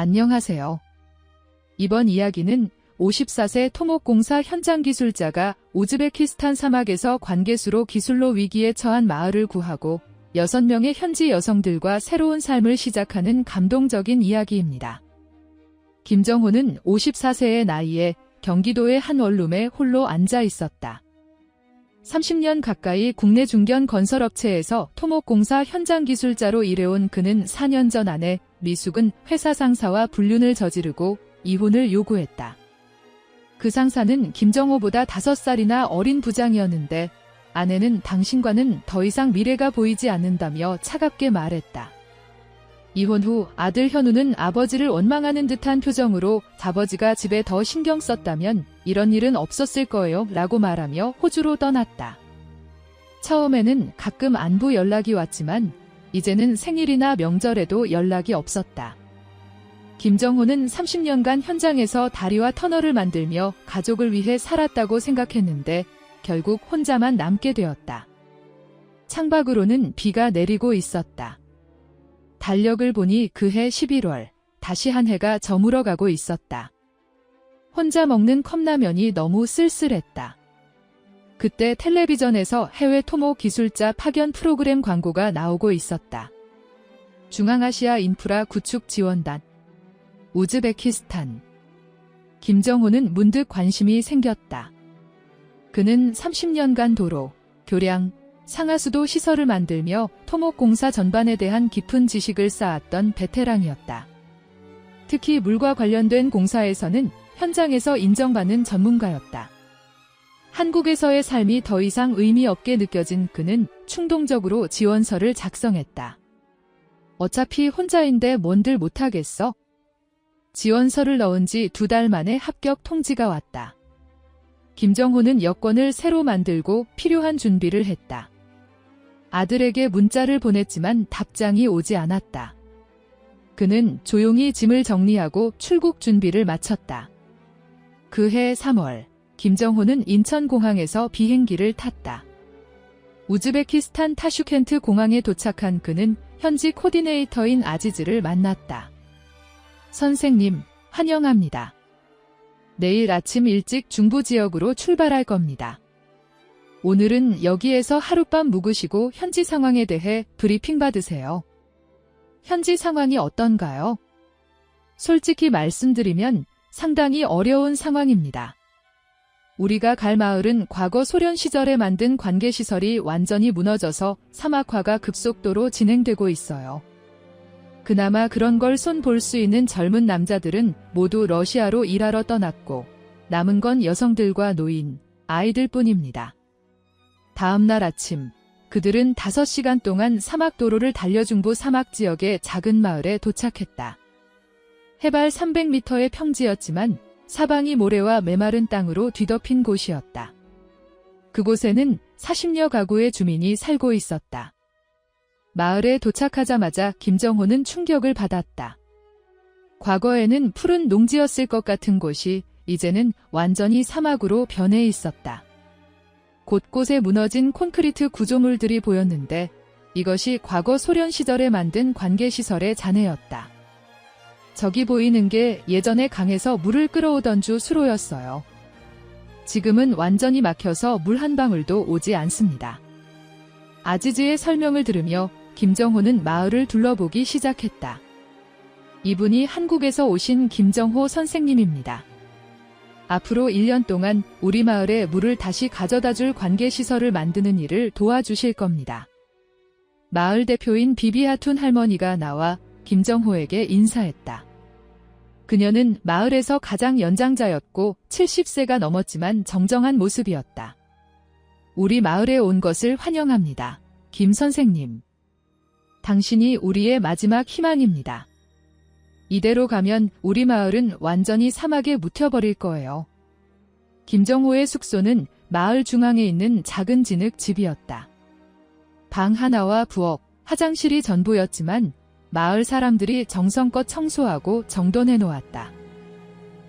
안녕하세요. 이번 이야기는 54세 토목공사 현장 기술자가 우즈베키스탄 사막에서 관계수로 기술로 위기에 처한 마을을 구하고 6명의 현지 여성들과 새로운 삶을 시작하는 감동적인 이야기입니다. 김정호는 54세의 나이에 경기도의 한 원룸에 홀로 앉아 있었다. 30년 가까이 국내 중견 건설업체에서 토목공사 현장 기술자로 일해온 그는 4년 전 아내 미숙은 회사 상사와 불륜을 저지르고 이혼을 요구했다. 그 상사는 김정호보다 5살이나 어린 부장이었는데 아내는 당신과는 더 이상 미래가 보이지 않는다며 차갑게 말했다. 이혼 후 아들 현우는 아버지를 원망하는 듯한 표정으로 아버지가 집에 더 신경 썼다면 이런 일은 없었을 거예요 라고 말하며 호주로 떠났다. 처음에는 가끔 안부 연락이 왔지만 이제는 생일이나 명절에도 연락이 없었다. 김정호는 30년간 현장에서 다리와 터널을 만들며 가족을 위해 살았다고 생각했는데 결국 혼자만 남게 되었다. 창밖으로는 비가 내리고 있었다. 달력을 보니 그해 11월 다시 한 해가 저물어가고 있었다. 혼자 먹는 컵라면이 너무 쓸쓸했다. 그때 텔레비전에서 해외 토목 기술자 파견 프로그램 광고가 나오고 있었다. 중앙아시아 인프라 구축 지원단 우즈베키스탄 김정호는 문득 관심이 생겼다. 그는 30년간 도로, 교량, 상하수도 시설을 만들며 토목공사 전반에 대한 깊은 지식을 쌓았던 베테랑이었다. 특히 물과 관련된 공사에서는 현장에서 인정받는 전문가였다. 한국에서의 삶이 더 이상 의미 없게 느껴진 그는 충동적으로 지원서를 작성했다. 어차피 혼자인데 뭔들 못하겠어? 지원서를 넣은 지 두 달 만에 합격 통지가 왔다. 김정호는 여권을 새로 만들고 필요한 준비를 했다. 아들에게 문자를 보냈지만 답장이 오지 않았다. 그는 조용히 짐을 정리하고 출국 준비를 마쳤다. 그해 3월, 김정호는 인천공항에서 비행기를 탔다. 우즈베키스탄 타슈켄트 공항에 도착한 그는 현지 코디네이터인 아지즈를 만났다. 선생님, 환영합니다. 내일 아침 일찍 중부 지역으로 출발할 겁니다. 오늘은 여기에서 하룻밤 묵으시고 현지 상황에 대해 브리핑 받으세요. 현지 상황이 어떤가요? 솔직히 말씀드리면 상당히 어려운 상황입니다. 우리가 갈 마을은 과거 소련 시절에 만든 관계시설이 완전히 무너져서 사막화가 급속도로 진행되고 있어요. 그나마 그런 걸 손 볼 수 있는 젊은 남자들은 모두 러시아로 일하러 떠났고 남은 건 여성들과 노인, 아이들 뿐입니다. 다음 날 아침, 그들은 5시간 동안 사막도로를 달려 중부 사막 지역의 작은 마을에 도착했다. 해발 300m의 평지였지만 사방이 모래와 메마른 땅으로 뒤덮인 곳이었다. 그곳에는 40여 가구의 주민이 살고 있었다. 마을에 도착하자마자 김정호는 충격을 받았다. 과거에는 푸른 농지였을 것 같은 곳이 이제는 완전히 사막으로 변해 있었다. 곳곳에 무너진 콘크리트 구조물들이 보였는데 이것이 과거 소련 시절에 만든 관계시설의 잔해였다. 저기 보이는 게 예전에 강에서 물을 끌어오던 주 수로였어요. 지금은 완전히 막혀서 물 한 방울도 오지 않습니다. 아지즈의 설명을 들으며 김정호는 마을을 둘러보기 시작했다. 이분이 한국에서 오신 김정호 선생님입니다. 앞으로 1년 동안 우리 마을에 물을 다시 가져다 줄 관계시설을 만드는 일을 도와주실 겁니다. 마을 대표인 비비하툰 할머니가 나와 김정호에게 인사했다. 그녀는 마을에서 가장 연장자였고 70세가 넘었지만 정정한 모습이었다. 우리 마을에 온 것을 환영합니다. 김 선생님. 당신이 우리의 마지막 희망입니다. 이대로 가면 우리 마을은 완전히 사막에 묻혀버릴 거예요. 김정호의 숙소는 마을 중앙에 있는 작은 진흙 집이었다. 방 하나와 부엌, 화장실이 전부였지만 마을 사람들이 정성껏 청소하고 정돈해 놓았다.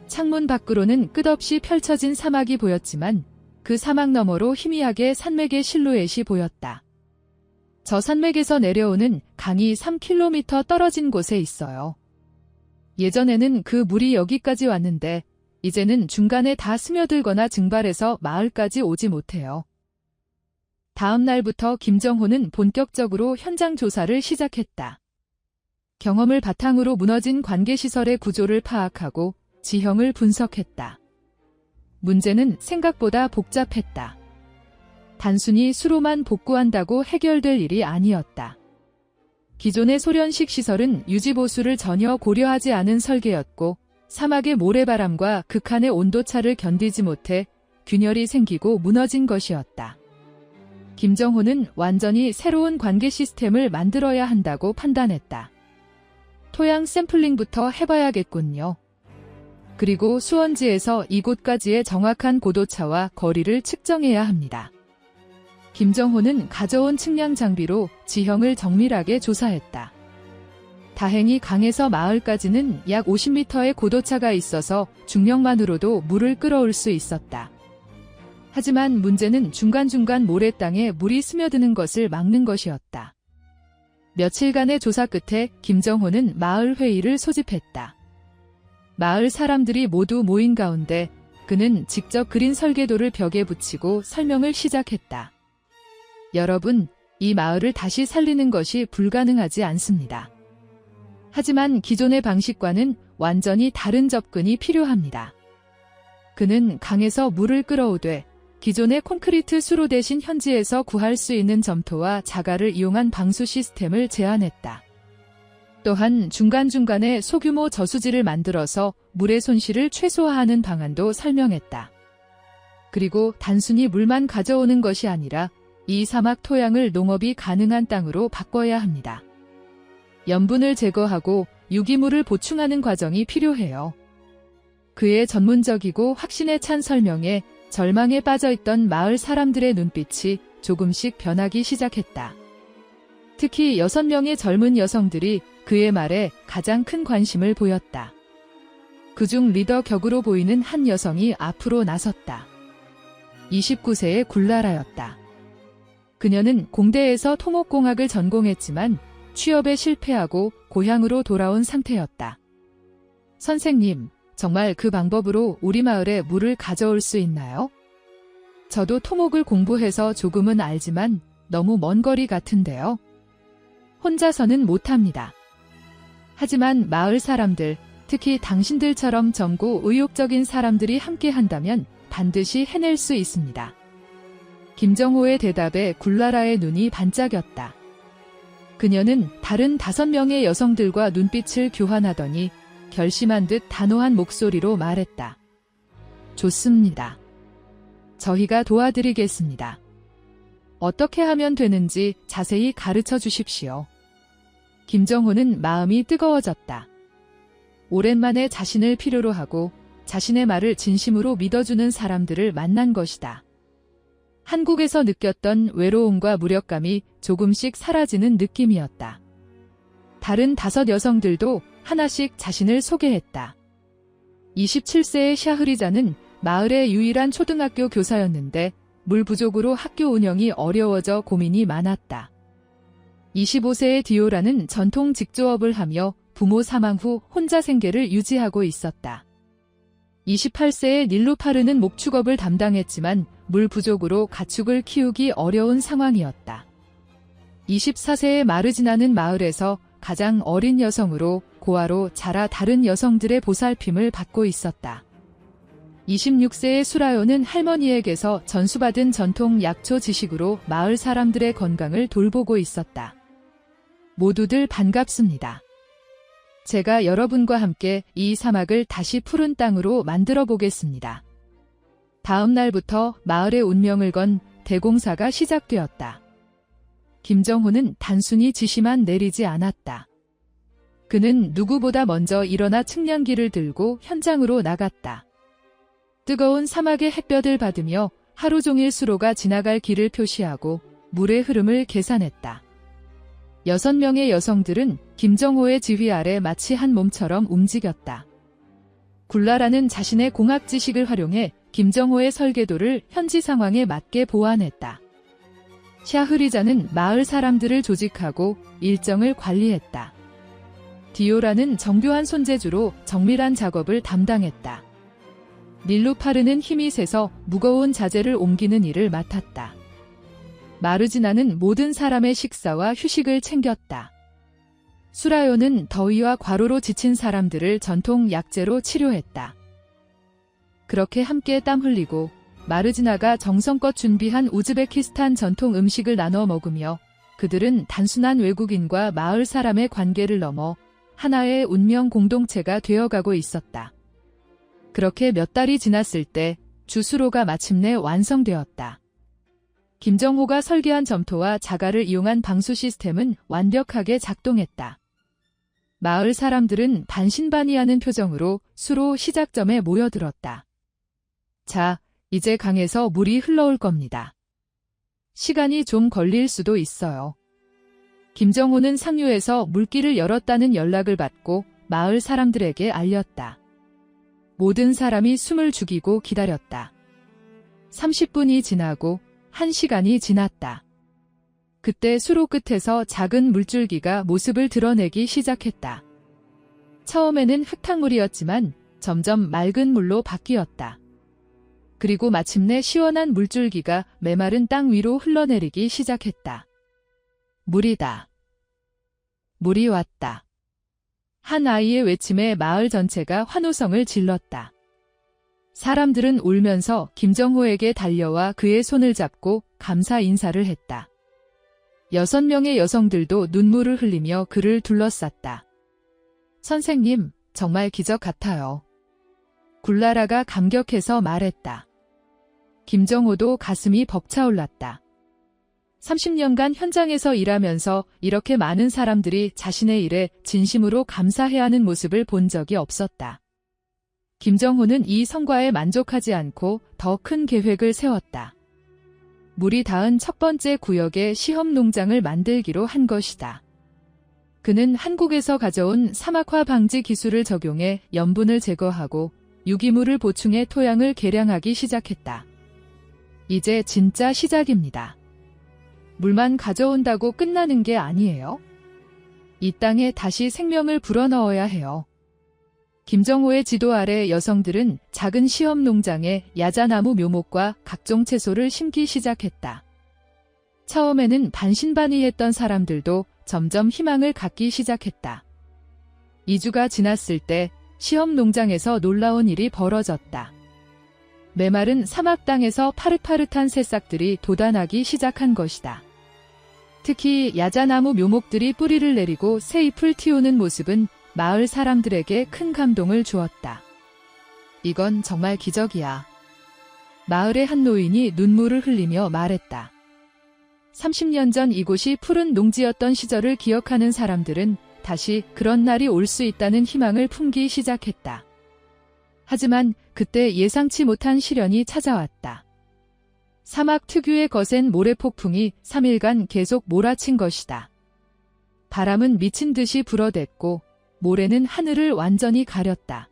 창문 밖으로는 끝없이 펼쳐진 사막이 보였지만 그 사막 너머로 희미하게 산맥의 실루엣이 보였다. 저 산맥에서 내려오는 강이 3km 떨어진 곳에 있어요. 예전에는 그 물이 여기까지 왔는데 이제는 중간에 다 스며들거나 증발해서 마을까지 오지 못해요. 다음 날부터 김정호는 본격적으로 현장 조사를 시작했다. 경험을 바탕으로 무너진 관계시설의 구조를 파악하고 지형을 분석했다. 문제는 생각보다 복잡했다. 단순히 수로만 복구한다고 해결될 일이 아니었다. 기존의 소련식 시설은 유지보수를 전혀 고려하지 않은 설계였고 사막의 모래바람과 극한의 온도차를 견디지 못해 균열이 생기고 무너진 것이었다. 김정호는 완전히 새로운 관계 시스템을 만들어야 한다고 판단했다. 토양 샘플링부터 해봐야겠군요. 그리고 수원지에서 이곳까지의 정확한 고도차와 거리를 측정해야 합니다. 김정호는 가져온 측량 장비로 지형을 정밀하게 조사했다. 다행히 강에서 마을까지는 약 50m의 고도차가 있어서 중력만으로도 물을 끌어올 수 있었다. 하지만 문제는 중간중간 모래땅에 물이 스며드는 것을 막는 것이었다. 며칠간의 조사 끝에 김정호는 마을 회의를 소집했다. 마을 사람들이 모두 모인 가운데 그는 직접 그린 설계도를 벽에 붙이고 설명을 시작했다. 여러분, 이 마을을 다시 살리는 것이 불가능하지 않습니다. 하지만 기존의 방식과는 완전히 다른 접근이 필요합니다. 그는 강에서 물을 끌어오되 기존의 콘크리트 수로 대신 현지에서 구할 수 있는 점토와 자갈을 이용한 방수 시스템을 제안했다. 또한 중간중간에 소규모 저수지를 만들어서 물의 손실을 최소화하는 방안도 설명했다. 그리고 단순히 물만 가져오는 것이 아니라 이 사막 토양을 농업이 가능한 땅으로 바꿔야 합니다. 염분을 제거하고 유기물을 보충하는 과정이 필요해요. 그의 전문적이고 확신에 찬 설명에 절망에 빠져있던 마을 사람들의 눈빛이 조금씩 변하기 시작했다. 특히 여섯 명의 젊은 여성들이 그의 말에 가장 큰 관심을 보였다. 그중 리더 격으로 보이는 한 여성이 앞으로 나섰다. 29세의 굴라라였다. 그녀는 공대에서 토목공학을 전공했지만 취업에 실패하고 고향으로 돌아온 상태였다. 선생님, 정말 그 방법으로 우리 마을에 물을 가져올 수 있나요? 저도 토목을 공부해서 조금은 알지만 너무 먼 거리 같은데요. 혼자서는 못합니다. 하지만 마을 사람들, 특히 당신들처럼 젊고 의욕적인 사람들이 함께 한다면 반드시 해낼 수 있습니다. 김정호의 대답에 굴라라의 눈이 반짝였다. 그녀는 다른 다섯 명의 여성들과 눈빛을 교환하더니 결심한 듯 단호한 목소리로 말했다. 좋습니다. 저희가 도와드리겠습니다. 어떻게 하면 되는지 자세히 가르쳐 주십시오. 김정호는 마음이 뜨거워졌다. 오랜만에 자신을 필요로 하고 자신의 말을 진심으로 믿어주는 사람들을 만난 것이다. 한국에서 느꼈던 외로움과 무력감이 조금씩 사라지는 느낌이었다. 다른 다섯 여성들도 하나씩 자신을 소개했다. 27세의 샤흐리자는 마을의 유일한 초등학교 교사였는데 물 부족으로 학교 운영이 어려워져 고민이 많았다. 25세의 디오라는 전통 직조업을 하며 부모 사망 후 혼자 생계를 유지하고 있었다. 28세의 닐루파르는 목축업을 담당했지만 물 부족으로 가축을 키우기 어려운 상황이었다. 24세의 마르지나는 마을에서 가장 어린 여성으로 고아로 자라 다른 여성들의 보살핌을 받고 있었다. 26세의 수라요는 할머니에게서 전수받은 전통 약초 지식으로 마을 사람들의 건강을 돌보고 있었다. 모두들 반갑습니다. 제가 여러분과 함께 이 사막을 다시 푸른 땅으로 만들어 보겠습니다. 다음 날부터 마을의 운명을 건 대공사가 시작되었다. 김정호는 단순히 지시만 내리지 않았다. 그는 누구보다 먼저 일어나 측량기를 들고 현장으로 나갔다. 뜨거운 사막의 햇볕을 받으며 하루 종일 수로가 지나갈 길을 표시하고 물의 흐름을 계산했다. 여섯 명의 여성들은 김정호의 지휘 아래 마치 한 몸처럼 움직였다. 굴라라는 자신의 공학 지식을 활용해 김정호의 설계도를 현지 상황에 맞게 보완했다. 샤흐리자는 마을 사람들을 조직하고 일정을 관리했다. 디오라는 정교한 손재주로 정밀한 작업을 담당했다. 닐루파르는 힘이 세서 무거운 자재를 옮기는 일을 맡았다. 마르지나는 모든 사람의 식사와 휴식을 챙겼다. 수라요는 더위와 과로로 지친 사람들을 전통 약재로 치료했다. 그렇게 함께 땀 흘리고 마르지나가 정성껏 준비한 우즈베키스탄 전통 음식을 나눠 먹으며 그들은 단순한 외국인과 마을 사람의 관계를 넘어 하나의 운명 공동체가 되어가고 있었다. 그렇게 몇 달이 지났을 때 주수로가 마침내 완성되었다. 김정호가 설계한 점토와 자갈을 이용한 방수 시스템은 완벽하게 작동했다. 마을 사람들은 반신반의하는 표정으로 수로 시작점에 모여들었다. 자, 이제 강에서 물이 흘러올 겁니다. 시간이 좀 걸릴 수도 있어요. 김정호는 상류에서 물길을 열었다는 연락을 받고 마을 사람들에게 알렸다. 모든 사람이 숨을 죽이고 기다렸다. 30분이 지나고 1시간이 지났다. 그때 수로 끝에서 작은 물줄기가 모습을 드러내기 시작했다. 처음에는 흙탕물이었지만 점점 맑은 물로 바뀌었다. 그리고 마침내 시원한 물줄기가 메마른 땅 위로 흘러내리기 시작했다. 물이다. 물이 왔다. 한 아이의 외침에 마을 전체가 환호성을 질렀다. 사람들은 울면서 김정호에게 달려와 그의 손을 잡고 감사 인사를 했다. 여섯 명의 여성들도 눈물을 흘리며 그를 둘러쌌다. 선생님, 정말 기적 같아요. 굴라라가 감격해서 말했다. 김정호도 가슴이 벅차올랐다. 30년간 현장에서 일하면서 이렇게 많은 사람들이 자신의 일에 진심으로 감사해야 하는 모습을 본 적이 없었다. 김정호는 이 성과에 만족하지 않고 더 큰 계획을 세웠다. 물이 닿은 첫 번째 구역에 시험 농장을 만들기로 한 것이다. 그는 한국에서 가져온 사막화 방지 기술을 적용해 염분을 제거하고 유기물을 보충해 토양을 개량하기 시작했다. 이제 진짜 시작입니다. 물만 가져온다고 끝나는 게 아니에요. 이 땅에 다시 생명을 불어넣어야 해요. 김정호의 지도 아래 여성들은 작은 시험 농장에 야자나무 묘목과 각종 채소를 심기 시작했다. 처음에는 반신반의했던 사람들도 점점 희망을 갖기 시작했다. 2주가 지났을 때 시험 농장에서 놀라운 일이 벌어졌다. 메마른 사막 땅에서 파릇파릇한 새싹들이 돋아나기 시작한 것이다. 특히 야자나무 묘목들이 뿌리를 내리고 새 잎을 틔우는 모습은 마을 사람들에게 큰 감동을 주었다. 이건 정말 기적이야. 마을의 한 노인이 눈물을 흘리며 말했다. 30년 전 이곳이 푸른 농지였던 시절을 기억하는 사람들은 다시 그런 날이 올 수 있다는 희망을 품기 시작했다. 하지만 그때 예상치 못한 시련이 찾아왔다. 사막 특유의 거센 모래폭풍이 3일간 계속 몰아친 것이다. 바람은 미친 듯이 불어댔고 모래는 하늘을 완전히 가렸다.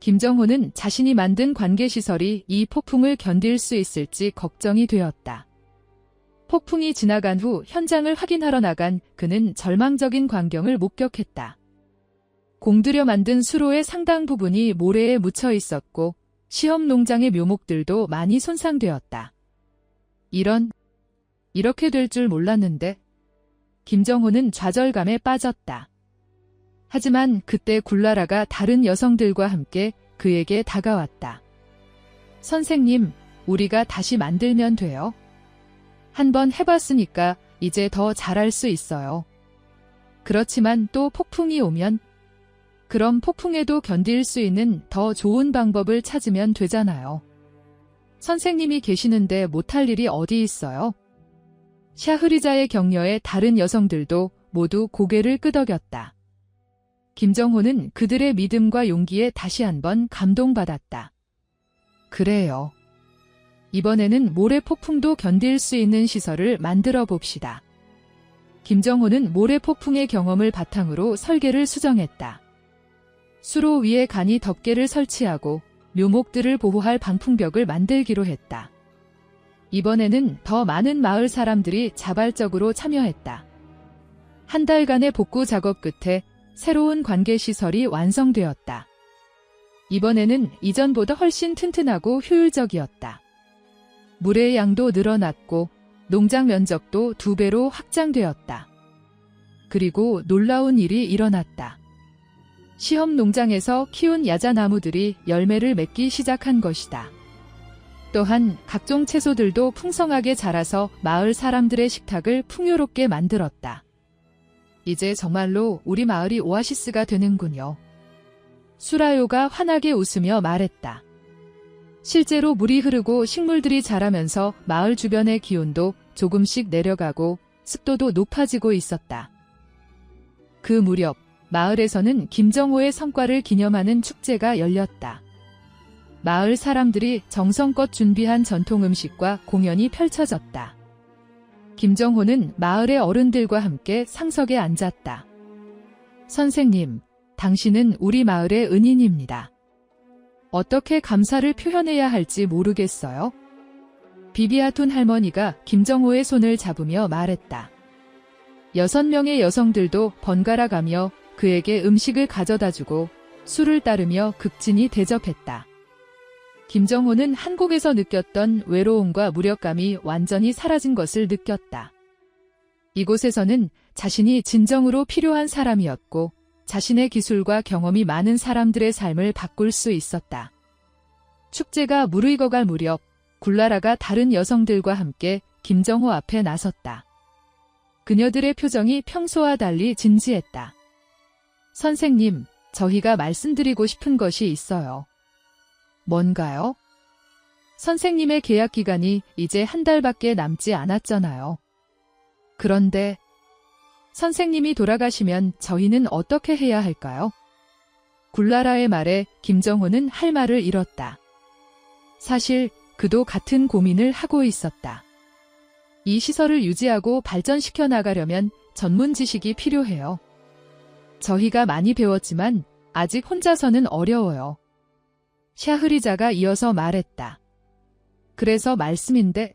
김정호는 자신이 만든 관계시설이 이 폭풍을 견딜 수 있을지 걱정이 되었다. 폭풍이 지나간 후 현장을 확인하러 나간 그는 절망적인 광경을 목격했다. 공들여 만든 수로의 상당 부분이 모래에 묻혀 있었고 시험 농장의 묘목들도 많이 손상되었다. 이런, 이렇게 될 줄 몰랐는데 김정호는 좌절감에 빠졌다. 하지만 그때 굴라라가 다른 여성들과 함께 그에게 다가왔다. 선생님, 우리가 다시 만들면 돼요. 한번 해봤으니까 이제 더 잘할 수 있어요. 그렇지만 또 폭풍이 오면 그럼 폭풍에도 견딜 수 있는 더 좋은 방법을 찾으면 되잖아요. 선생님이 계시는데 못할 일이 어디 있어요? 샤흐리자의 격려에 다른 여성들도 모두 고개를 끄덕였다. 김정호는 그들의 믿음과 용기에 다시 한번 감동받았다. 그래요. 이번에는 모래 폭풍도 견딜 수 있는 시설을 만들어 봅시다. 김정호는 모래 폭풍의 경험을 바탕으로 설계를 수정했다. 수로 위에 간이 덮개를 설치하고 묘목들을 보호할 방풍벽을 만들기로 했다. 이번에는 더 많은 마을 사람들이 자발적으로 참여했다. 한 달간의 복구 작업 끝에 새로운 관계시설이 완성되었다. 이번에는 이전보다 훨씬 튼튼하고 효율적이었다. 물의 양도 늘어났고 농장 면적도 두 배로 확장되었다. 그리고 놀라운 일이 일어났다. 시험 농장에서 키운 야자나무들이 열매를 맺기 시작한 것이다. 또한 각종 채소들도 풍성하게 자라서 마을 사람들의 식탁을 풍요롭게 만들었다. 이제 정말로 우리 마을이 오아시스가 되는군요. 수라요가 환하게 웃으며 말했다. 실제로 물이 흐르고 식물들이 자라면서 마을 주변의 기온도 조금씩 내려가고 습도도 높아지고 있었다. 그 무렵 마을에서는 김정호의 성과를 기념하는 축제가 열렸다. 마을 사람들이 정성껏 준비한 전통 음식과 공연이 펼쳐졌다. 김정호는 마을의 어른들과 함께 상석에 앉았다. 선생님, 당신은 우리 마을의 은인입니다. 어떻게 감사를 표현해야 할지 모르겠어요. 비비아톤 할머니가 김정호의 손을 잡으며 말했다. 여섯 명의 여성들도 번갈아 가며 그에게 음식을 가져다 주고 술을 따르며 극진히 대접했다. 김정호는 한국에서 느꼈던 외로움과 무력감이 완전히 사라진 것을 느꼈다. 이곳에서는 자신이 진정으로 필요한 사람이었고 자신의 기술과 경험이 많은 사람들의 삶을 바꿀 수 있었다. 축제가 무르익어갈 무렵 굴라라가 다른 여성들과 함께 김정호 앞에 나섰다. 그녀들의 표정이 평소와 달리 진지했다. 선생님, 저희가 말씀드리고 싶은 것이 있어요. 뭔가요? 선생님의 계약 기간이 이제 한 달밖에 남지 않았잖아요. 그런데 선생님이 돌아가시면 저희는 어떻게 해야 할까요? 굴라라의 말에 김정호는 할 말을 잃었다. 사실 그도 같은 고민을 하고 있었다. 이 시설을 유지하고 발전시켜 나가려면 전문 지식이 필요해요. 저희가 많이 배웠지만 아직 혼자서는 어려워요. 샤흐리자가 이어서 말했다. 그래서 말씀인데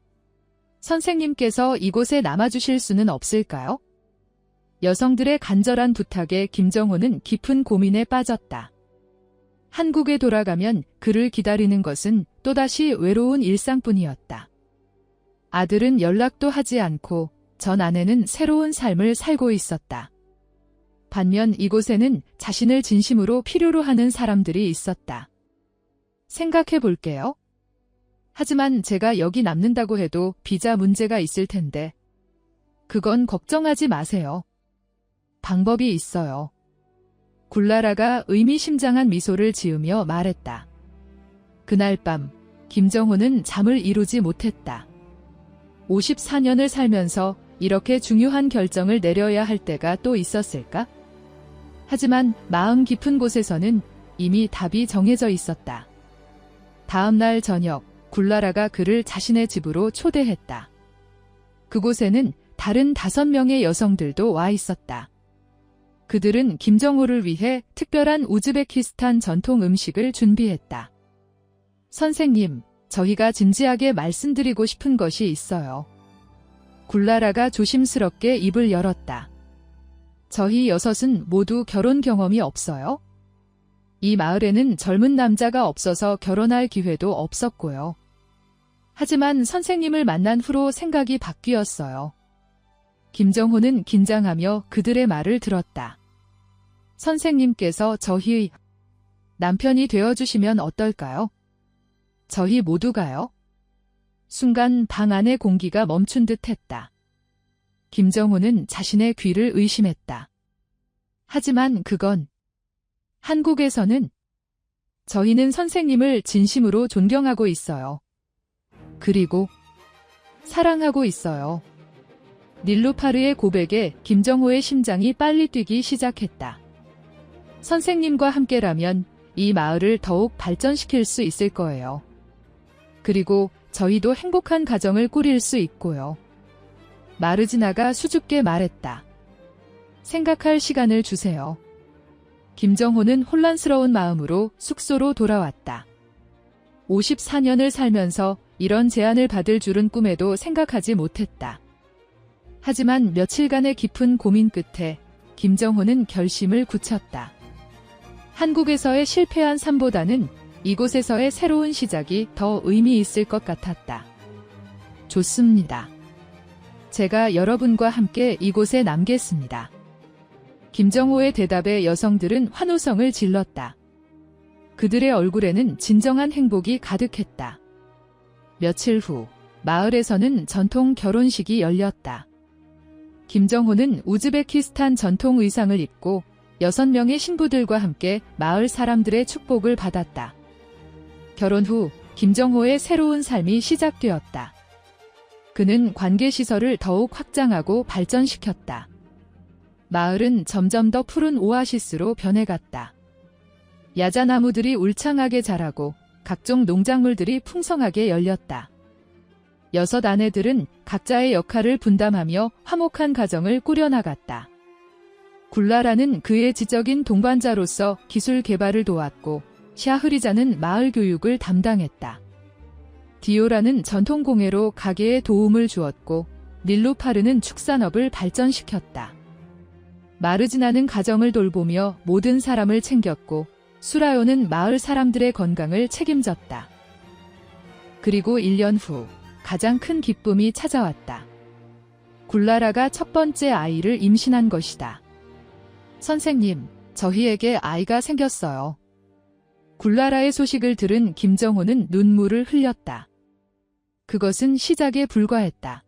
선생님께서 이곳에 남아주실 수는 없을까요? 여성들의 간절한 부탁에 김정호는 깊은 고민에 빠졌다. 한국에 돌아가면 그를 기다리는 것은 또다시 외로운 일상뿐이었다. 아들은 연락도 하지 않고 전 아내는 새로운 삶을 살고 있었다. 반면 이곳에는 자신을 진심으로 필요로 하는 사람들이 있었다. 생각해 볼게요. 하지만 제가 여기 남는다고 해도 비자 문제가 있을 텐데. 그건 걱정하지 마세요. 방법이 있어요. 굴라라가 의미심장한 미소를 지으며 말했다. 그날 밤, 김정호는 잠을 이루지 못했다. 54년을 살면서 이렇게 중요한 결정을 내려야 할 때가 또 있었을까? 하지만 마음 깊은 곳에서는 이미 답이 정해져 있었다. 다음 날 저녁, 굴라라가 그를 자신의 집으로 초대했다. 그곳에는 다른 다섯 명의 여성들도 와 있었다. 그들은 김정호를 위해 특별한 우즈베키스탄 전통 음식을 준비했다. 선생님, 저희가 진지하게 말씀드리고 싶은 것이 있어요. 굴라라가 조심스럽게 입을 열었다. 저희 여섯은 모두 결혼 경험이 없어요. 이 마을에는 젊은 남자가 없어서 결혼할 기회도 없었고요. 하지만 선생님을 만난 후로 생각이 바뀌었어요. 김정호는 긴장하며 그들의 말을 들었다. 선생님께서 저희 남편이 되어주시면 어떨까요? 저희 모두가요? 순간 방 안의 공기가 멈춘 듯 했다. 김정호는 자신의 귀를 의심했다. 하지만 그건 한국에서는 저희는 선생님을 진심으로 존경하고 있어요. 그리고 사랑하고 있어요. 닐루파르의 고백에 김정호의 심장이 빨리 뛰기 시작했다. 선생님과 함께라면 이 마을을 더욱 발전시킬 수 있을 거예요. 그리고 저희도 행복한 가정을 꾸릴 수 있고요. 마르지나가 수줍게 말했다. 생각할 시간을 주세요. 김정호는 혼란스러운 마음으로 숙소로 돌아왔다. 54년을 살면서 이런 제안을 받을 줄은 꿈에도 생각하지 못했다. 하지만 며칠간의 깊은 고민 끝에 김정호는 결심을 굳혔다. 한국에서의 실패한 삶보다는 이곳에서의 새로운 시작이 더 의미 있을 것 같았다. 좋습니다. 제가 여러분과 함께 이곳에 남겠습니다. 김정호의 대답에 여성들은 환호성을 질렀다. 그들의 얼굴에는 진정한 행복이 가득했다. 며칠 후, 마을에서는 전통 결혼식이 열렸다. 김정호는 우즈베키스탄 전통 의상을 입고 여섯 명의 신부들과 함께 마을 사람들의 축복을 받았다. 결혼 후 김정호의 새로운 삶이 시작되었다. 그는 관계시설을 더욱 확장하고 발전시켰다. 마을은 점점 더 푸른 오아시스로 변해갔다. 야자나무들이 울창하게 자라고 각종 농작물들이 풍성하게 열렸다. 여섯 아내들은 각자의 역할을 분담하며 화목한 가정을 꾸려나갔다. 굴라라는 그의 지적인 동반자로서 기술 개발을 도왔고 샤흐리자는 마을 교육을 담당했다. 디오라는 전통공예로 가게에 도움을 주었고 닐루파르는 축산업을 발전시켰다. 마르지나는 가정을 돌보며 모든 사람을 챙겼고 수라요는 마을 사람들의 건강을 책임졌다. 그리고 1년 후 가장 큰 기쁨이 찾아왔다. 굴라라가 첫 번째 아이를 임신한 것이다. 선생님, 저희에게 아이가 생겼어요. 굴라라의 소식을 들은 김정호는 눈물을 흘렸다. 그것은 시작에 불과했다.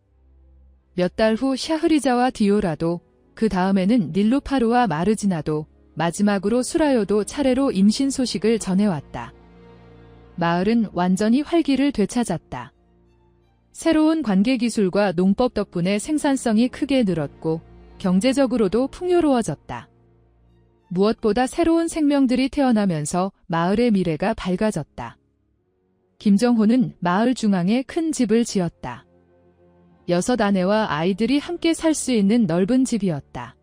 몇 달 후 샤흐리자와 디오라도, 그 다음에는 닐루파루와 마르지나도, 마지막으로 수라요도 차례로 임신 소식을 전해왔다. 마을은 완전히 활기를 되찾았다. 새로운 관계 기술과 농법 덕분에 생산성이 크게 늘었고 경제적으로도 풍요로워졌다. 무엇보다 새로운 생명들이 태어나면서 마을의 미래가 밝아졌다. 김정호는 마을 중앙에 큰 집을 지었다. 여섯 아내와 아이들이 함께 살 수 있는 넓은 집이었다.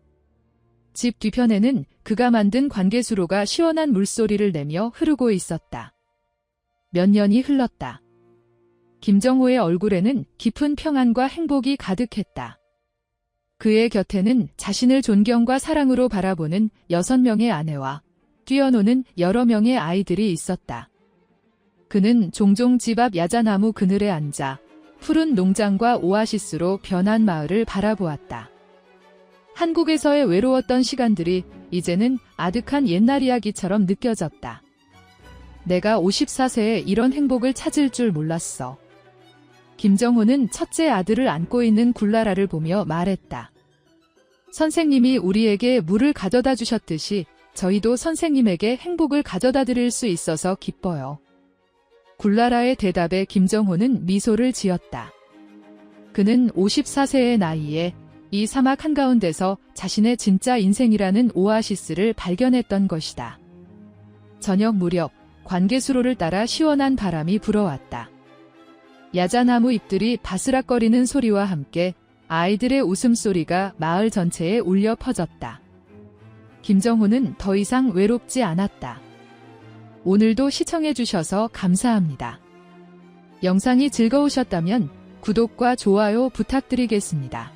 집 뒤편에는 그가 만든 관계수로가 시원한 물소리를 내며 흐르고 있었다. 몇 년이 흘렀다. 김정호의 얼굴에는 깊은 평안과 행복이 가득했다. 그의 곁에는 자신을 존경과 사랑으로 바라보는 여섯 명의 아내와 뛰어노는 여러 명의 아이들이 있었다. 그는 종종 집 앞 야자나무 그늘에 앉아 푸른 농장과 오아시스로 변한 마을을 바라보았다. 한국에서의 외로웠던 시간들이 이제는 아득한 옛날 이야기처럼 느껴졌다. 내가 54세에 이런 행복을 찾을 줄 몰랐어. 김정호는 첫째 아들을 안고 있는 굴라라를 보며 말했다. 선생님이 우리에게 물을 가져다 주셨듯이 저희도 선생님에게 행복을 가져다 드릴 수 있어서 기뻐요. 굴라라의 대답에 김정호는 미소를 지었다. 그는 54세의 나이에 이 사막 한가운데서 자신의 진짜 인생이라는 오아시스를 발견했던 것이다. 저녁 무렵 관계수로를 따라 시원한 바람이 불어왔다. 야자나무 잎들이 바스락거리는 소리와 함께 아이들의 웃음소리가 마을 전체에 울려 퍼졌다. 김정호는 더 이상 외롭지 않았다. 오늘도 시청해주셔서 감사합니다. 영상이 즐거우셨다면 구독과 좋아요 부탁드리겠습니다.